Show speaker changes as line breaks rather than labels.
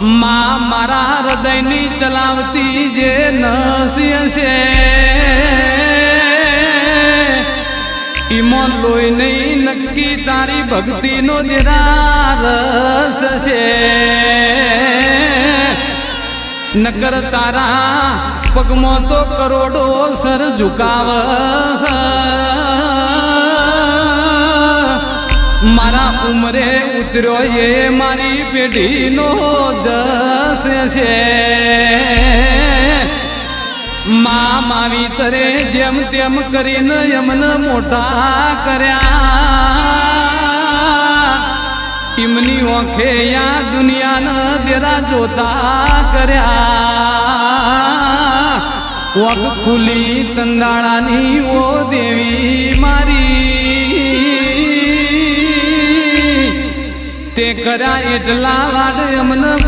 માં મારા હૃદયની ચલાવતી જે નસી છે. ઈમો લોહી નહીં, નક્કી તારી ભક્તિનો દેરા રસ છે. નકર તારા પગમાં તો કરોડો સર ઝુકાવ મારા ઉમરે ઉતર્યો એ મારી પેઢીનો જસ છે. મા માવી તરે જેમ તેમ કરીને એમને મોટા કર્યા. ટીમની ઓખે યા દુનિયાના દેરા જોતા કર્યા. ઓખ ખુલી તંદાળાની ઓ તે કર્યા એટલા લાડ અમને